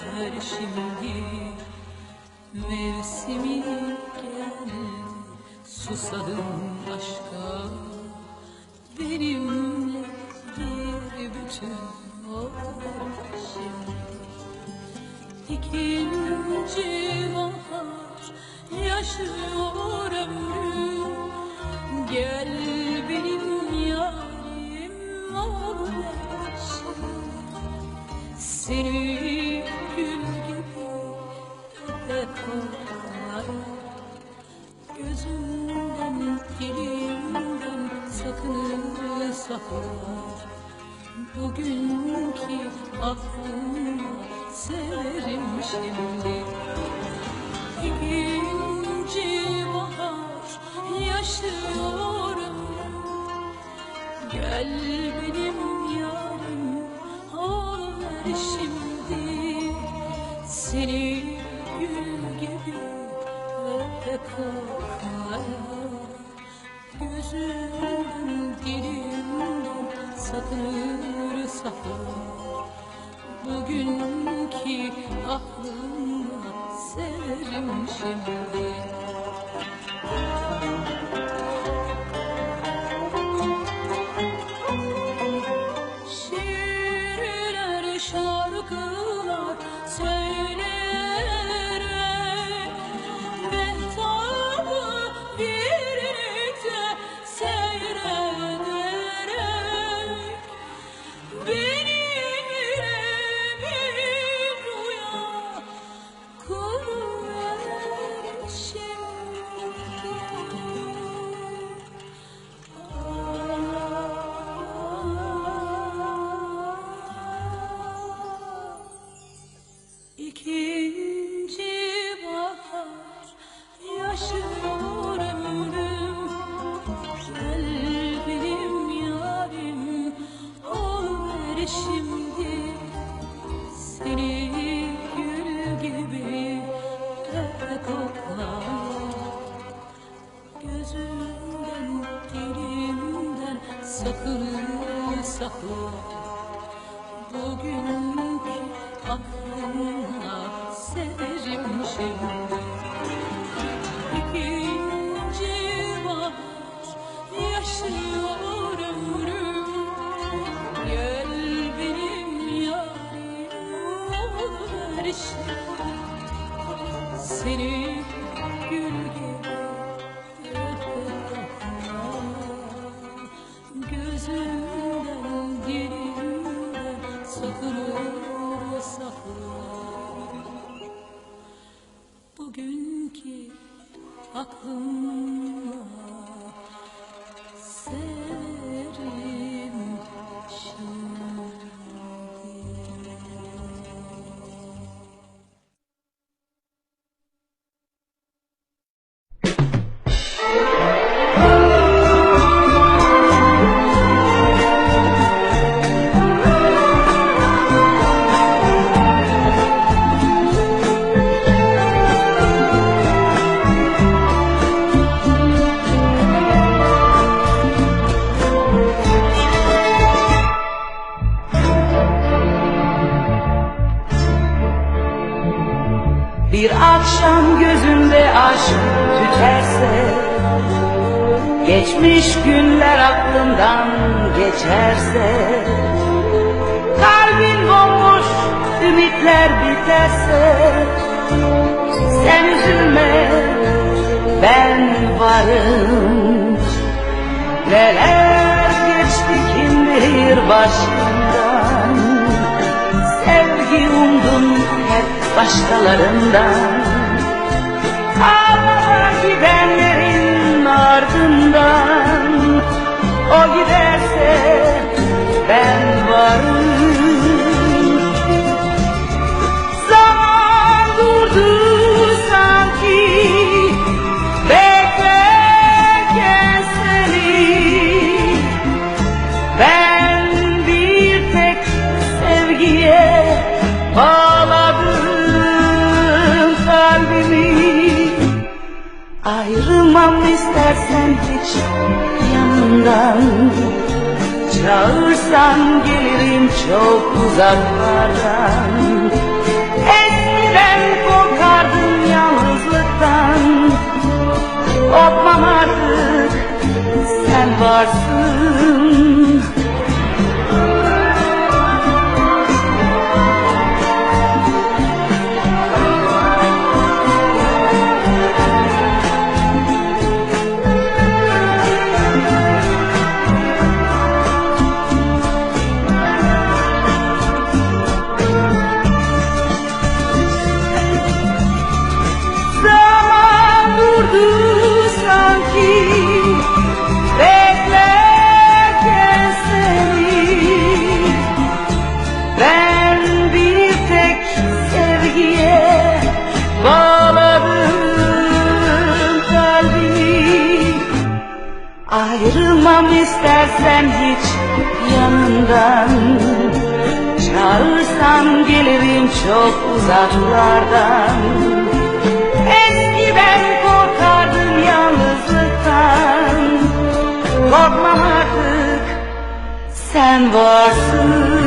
döner şimdi Mevsimi geldi. Susadım aşka Benimle bir bütün olur şimdi İkinci bahar Yaşıyor ömrüm. Gel benim yarim Olur şimdi Seni Gözümden dilimden sakın saklar Bugünkü aklımla severim şimdi. İkinci bahar yaşıyorum Gel benim yarim ol şimdi. Seni öpe koklar Gözümden dilimden sakır saklar Bugünkü aklımla severim şimdi şimdi Seni gül gibi öpe kokla Gözümden dilimden sakın sakla. Bugünkü aklımla severim şimdi aklımla Bir akşam gözünde aşk tüterse Geçmiş günler aklından geçerse Kalbin bomboş ümitler biterse Sen üzülme ben varım. Neler geçti kim bilir başından Sevgi umdum hep başkalarından. Ağlama gidenlerin ardından. O giderse ben varım Ayrılmam istersen hiç yanından Çağırsan gelirim çok uzaklardan. Eskiden korkardım yalnızlıktan. Korkmam artık. Sen varsın. gitmem hiç yanından Çağırsan gelirim çok uzaklardan. Eskiden korkardım yalnızlıktan. Korkmam artık sen varsın.